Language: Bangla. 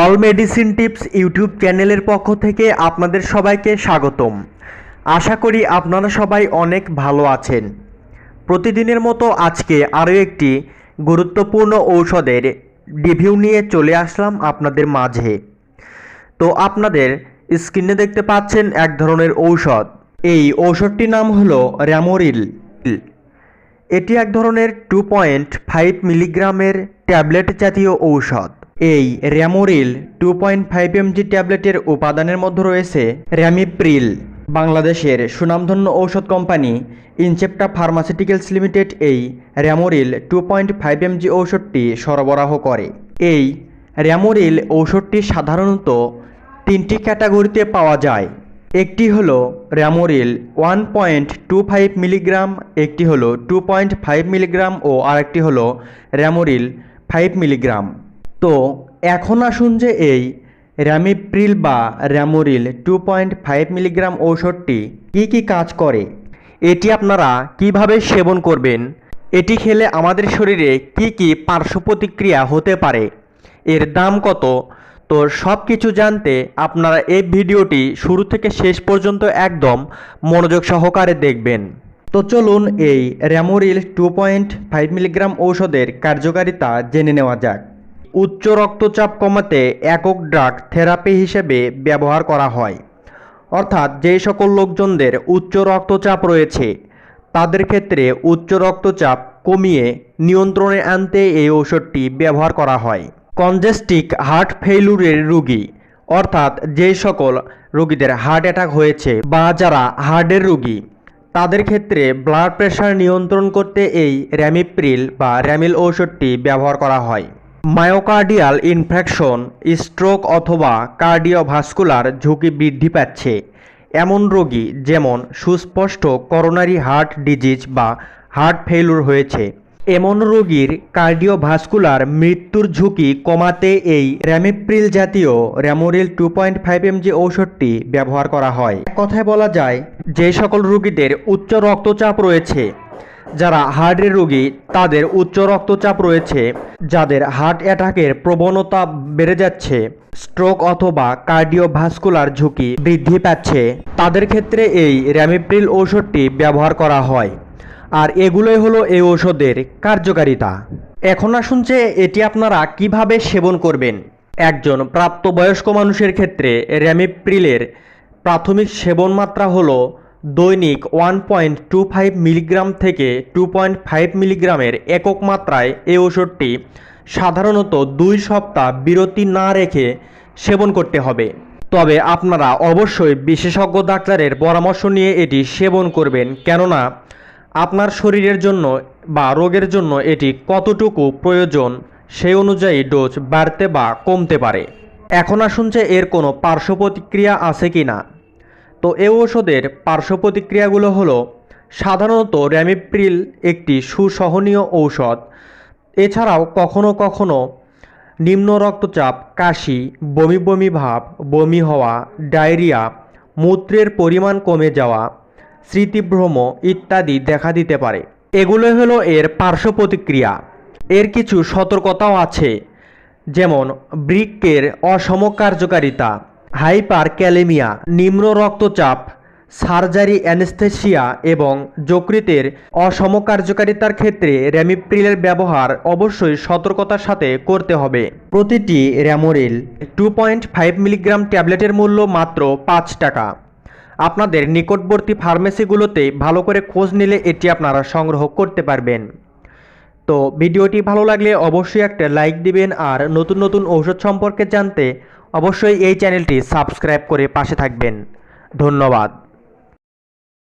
অল মেডিসিন টিপস ইউটিউব চ্যানেলের পক্ষ থেকে আপনাদের সবাইকে স্বাগতম। আশা করি আপনারা সবাই অনেক ভালো আছেন। প্রতিদিনের মতো আজকে আরও একটি গুরুত্বপূর্ণ ঔষধের রিভিউ নিয়ে চলে আসলাম আপনাদের মাঝে। তো আপনাদের স্ক্রিনে দেখতে পাচ্ছেন এক ধরনের ঔষধ। এই ঔষধটির নাম হলো র্যামোরিল এটি এক ধরনের টু পয়েন্ট ফাইভ মিলিগ্রামের ট্যাবলেট জাতীয় ঔষধ। এই Ramoril two point five MG ট্যাবলেটের উপাদানের মধ্যে রয়েছে র্যামিপ্রিল, বাংলাদেশের সুনামধন্য ঔষধ কোম্পানি ইনচেপ্টা ফার্মাসিউটিক্যালস লিমিটেড এই Ramoril two point five MG ঔষধটি সরবরাহ করে। এই র্যামোরিল ঔষধটি সাধারণত তিনটি ক্যাটাগরিতে পাওয়া যায়। একটি হলো Ramoril one point two five milligram, একটি হলো টু পয়েন্ট ফাইভ মিলিগ্রাম ও আরেকটি হলো র্যামোরিল ফাইভ মিলিগ্রাম। তো এখন আসুন যে এই র্যামিপ্রিল বা Ramoril two point five milligram ঔষধটি কী কী কাজ করে, এটি আপনারা কীভাবে সেবন করবেন, এটি খেলে আমাদের শরীরে কি কি পার্শ্ব প্রতিক্রিয়া হতে পারে, এর দাম কত, তো সব কিছু জানতে আপনারা এই ভিডিওটি শুরু থেকে শেষ পর্যন্ত একদম মনোযোগ সহকারে দেখবেন। তো চলুন এই Ramoril two point five milligram ঔষধের কার্যকারিতা জেনে নেওয়া যাক। উচ্চ রক্তচাপ কমাতে একক ড্রাগ থেরাপি হিসেবে ব্যবহার করা হয়। অর্থাৎ যেই সকল লোকজনদের উচ্চ রক্তচাপ রয়েছে, তাদের ক্ষেত্রে উচ্চ রক্তচাপ কমিয়ে নিয়ন্ত্রণে আনতে এই ঔষধটি ব্যবহার করা হয়। কনজেস্টিক হার্ট ফেইলুরের রোগী, অর্থাৎ যেই সকল রোগীদের হার্ট অ্যাটাক হয়েছে বা যারা হার্টের রোগী, তাদের ক্ষেত্রে ব্লাড প্রেশার নিয়ন্ত্রণ করতে এই র্যামিপ্রিল বা র্যামিল ঔষধটি ব্যবহার করা হয়। মায়োকার্ডিয়াল ইনফেকশন স্ট্রোক অথবা কার্ডিওভাস্কুলার ঝুঁকি বৃদ্ধি পাচ্ছে। এমন রোগী যেমন সুস্পষ্ট করোনারি হার্ট ডিজিজ বা হার্ট ফেলুর হয়েছে। এমন রোগীর কার্ডিওভাস্কুলার মৃত্যুর ঝুঁকি কমাতে এই র্যামিপ্রিল জাতীয় Ramoril two point five MG ঔষধটি ব্যবহার করা হয়। কথায় বলা যায়, যে সকল রোগীদের উচ্চ রক্তচাপ রয়েছে যারা হার্টের রোগী, তাদের উচ্চ রক্তচাপ রয়েছে, যাদের হার্ট অ্যাটাকের প্রবণতা বেড়ে যাচ্ছে, স্ট্রোক অথবা কার্ডিওভাস্কুলার ঝুঁকি বৃদ্ধি পাচ্ছে। তাদের ক্ষেত্রে এই র্যামিপ্রিল ঔষধটি ব্যবহার করা হয়। আর এগুলোই হলো এই ঔষধের কার্যকারিতা। এখন আসুন যে এটি আপনারা কীভাবে সেবন করবেন। একজন প্রাপ্তবয়স্ক মানুষের ক্ষেত্রে র্যামিপ্রিলের প্রাথমিক সেবন মাত্রা হলো দৈনিক one point two five milligram থেকে টু পয়েন্ট ফাইভ মিলিগ্রামের একক মাত্রায় এই ওষুধটি সাধারণত দুই সপ্তাহ বিরতি না রেখে সেবন করতে হবে। তবে আপনারা অবশ্যই বিশেষজ্ঞ ডাক্তারের পরামর্শ নিয়ে এটি সেবন করবেন, কেননা আপনার শরীরের জন্য বা রোগের জন্য এটি কতটুকু প্রয়োজন সেই অনুযায়ী ডোজ বাড়তে বা কমতে পারে। এখন আসুন যে এর কোনো পার্শ্ব প্রতিক্রিয়া আছে কি না তো এ ঔষধের পার্শ্ব প্রতিক্রিয়াগুলো হলো সাধারণত র্যামিপ্রিল একটি সুসহনীয় ঔষধ। এছাড়াও কখনো কখনো নিম্ন রক্তচাপ, কাশি, বমি বমি ভাব, বমি হওয়া, ডায়রিয়া, মূত্রের পরিমাণ কমে যাওয়া, স্মৃতিভ্রম ইত্যাদি দেখা দিতে পারে। এগুলো হলো এর পার্শ্ব প্রতিক্রিয়া। এর কিছু সতর্কতাও আছে, যেমন বৃক্কের অসম কার্যকারিতা হাইপার ক্যালেমিয়া নিম্ন রক্তচাপ, সার্জারি অ্যানেস্থেসিয়া এবং যকৃতের অসম কার্যকারিতার ক্ষেত্রে র্যামিপ্রিলের ব্যবহার অবশ্যই সতর্কতার সাথে করতে হবে। প্রতিটি Ramoril two point five milligram ট্যাবলেটের মূল্য মাত্র পাঁচ টাকা। আপনাদের নিকটবর্তী ফার্মেসিগুলোতে ভালো করে খোঁজ নিলে এটি আপনারা সংগ্রহ করতে পারবেন। তো, ভিডিওটি ভালো লাগলে অবশ্যই একটা লাইক দিবেন আর নতুন নতুন ঔষধ সম্পর্কে জানতে অবশ্যই এই চ্যানেলটি সাবস্ক্রাইব করে পাশে থাকবেন। ধন্যবাদ।